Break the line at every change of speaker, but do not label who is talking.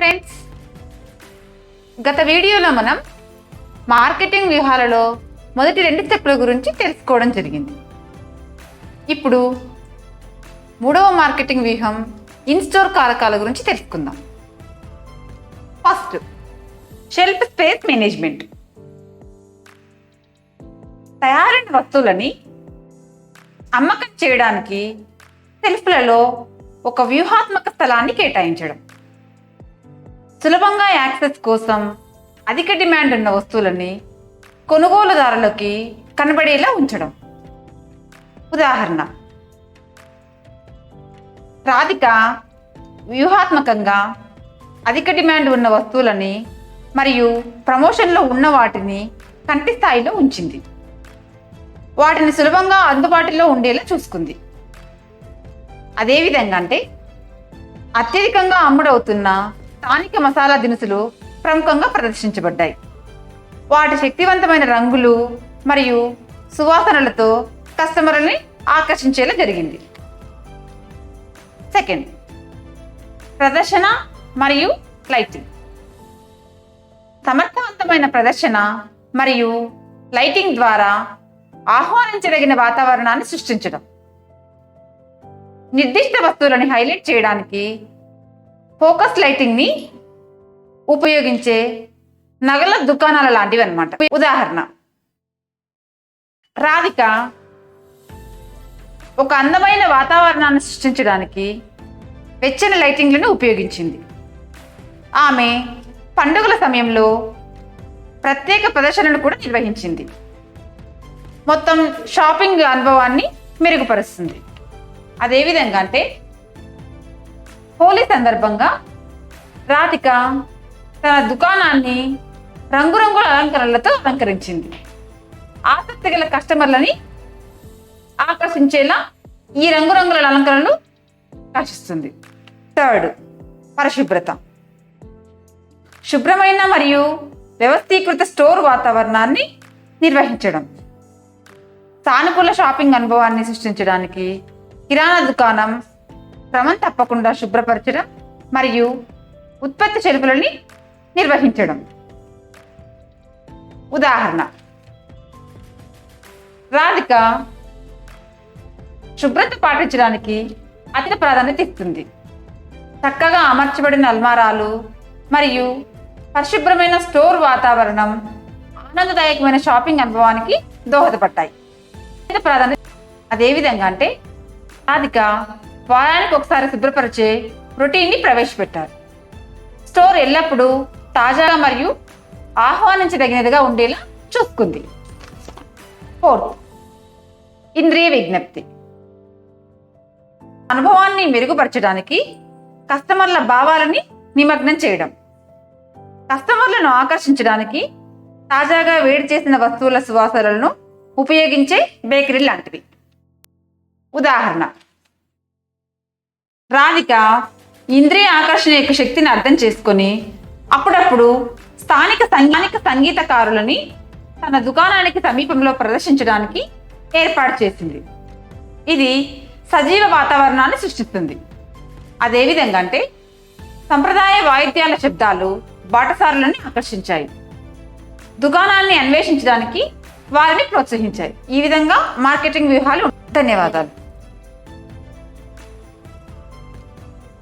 Friends గత వీడియోలో మనం మార్కెటింగ్ వ్యూహాలలో మొదటి రెండు స్టెప్ల గురించి తెలుసుకోవడం జరిగింది. ఇప్పుడు మూడవ మార్కెటింగ్ వ్యూహం ఇన్స్టోర్ కారకాల గురించి తెలుసుకుందాం. First shelf space management. తయారైన వస్తువులని అమ్మకం చేయడానికి సెల్ఫ్లలో ఒక వ్యూహాత్మక స్థలాన్ని కేటాయించడం. సులభంగా యాక్సెస్ కోసం అధిక డిమాండ్ ఉన్న వస్తువులని కొనుగోలుదారులకి కనబడేలా ఉంచడం. ఉదాహరణ. రాధిక వ్యూహాత్మకంగా అధిక డిమాండ్ ఉన్న వస్తువులని మరియు ప్రమోషన్లో ఉన్న వాటిని కంటి స్థాయిలో ఉంచింది. వాటిని సులభంగా అందుబాటులో ఉండేలా చూసుకుంది. అదేవిధంగా అంటే అత్యధికంగా అమ్ముడవుతున్న స్థానిక మసాలా దినుసులు ప్రముఖంగా ప్రదర్శించబడ్డాయి. వాటి శక్తివంతమైన రంగులు మరియు సువాసనలతో కస్టమర్లని ఆకర్షించేలా జరిగింది. సెకండ్ ప్రదర్శన మరియు లైటింగ్. సమర్థవంతమైన ప్రదర్శన మరియు లైటింగ్ ద్వారా ఆహ్వానించదగిన వాతావరణాన్ని సృష్టించడం. నిర్దిష్ట వస్తువులను హైలైట్ చేయడానికి ఫోకస్ లైటింగ్ని ఉపయోగించే నగల దుకాణాల లాంటివి అనమాట ఉదాహరణ. రాధిక ఒక అందమైన వాతావరణాన్ని సృష్టించడానికి వెచ్చని లైటింగ్లను ఉపయోగించింది. ఆమె పండుగల సమయంలో ప్రత్యేక ప్రదర్శనను కూడా నిర్వహించింది. మొత్తం షాపింగ్ అనుభవాన్ని మెరుగుపరుస్తుంది. అదేవిధంగా అంటే హోలీ సందర్భంగా రాధిక తన దుకాణాన్ని రంగురంగుల అలంకరణలతో అలంకరించింది. ఆసక్తి గల కస్టమర్లని ఆకర్షించేలా ఈ రంగురంగుల అలంకరణలు ఆకర్షిస్తుంది థర్డ్ పరిశుభ్రత. శుభ్రమైన మరియు వ్యవస్థీకృత స్టోర్ వాతావరణాన్ని నిర్వహించడం. సానుకూల షాపింగ్ అనుభవాన్ని సృష్టించడానికి కిరాణా దుకాణం క్రమం తప్పకుండా శుభ్రపరచడం మరియు ఉత్పత్తి చెలుపులని నిర్వహించడం. ఉదాహరణ రాధిక శుభ్రత పాటించడానికి అతిన ప్రాధాన్యత ఇస్తుంది. చక్కగా అమర్చబడిన అల్మారాలు మరియు పరిశుభ్రమైన స్టోర్ వాతావరణం ఆనందదాయకమైన షాపింగ్ అనుభవానికి దోహదపడ్డాయి అధిక ప్రాధాన్యత అదేవిధంగా అంటే రాధిక వారానికి ఒకసారి శుభ్రపరిచే రొటీన్ని ప్రవేశపెట్టారు. స్టోర్ ఎల్లప్పుడూ తాజాగా మరియు ఆహ్వానించదగినదిగా ఉండేలా చూసుకుంది. ఫోర్త్ ఇంద్రియ విజ్ఞప్తి. అనుభవాన్ని మెరుగుపరచడానికి కస్టమర్ల భావాలని నిమగ్నం చేయడం. కస్టమర్లను ఆకర్షించడానికి తాజాగా వేడి చేసిన వస్తువుల సువాసనలను ఉపయోగించే బేకరీ లాంటివి. ఉదాహరణ రాధిక ఇంద్రియ ఆకర్షణ యొక్క శక్తిని అర్థం చేసుకొని అప్పుడప్పుడు స్థానిక సంఘానిక సంగీతకారులని తన దుకాణానికి సమీపంలో ప్రదర్శించడానికి ఏర్పాటు చేసింది. ఇది సజీవ వాతావరణాన్ని సృష్టిస్తుంది. అదేవిధంగా అంటే సంప్రదాయ వాయిద్యాల శబ్దాలు బాటసారులను ఆకర్షించాయి. దుకాణాన్ని అన్వేషించడానికి వారిని ప్రోత్సహించాయి. ఈ విధంగా మార్కెటింగ్ వ్యూహాలు ధన్యవాదాలు.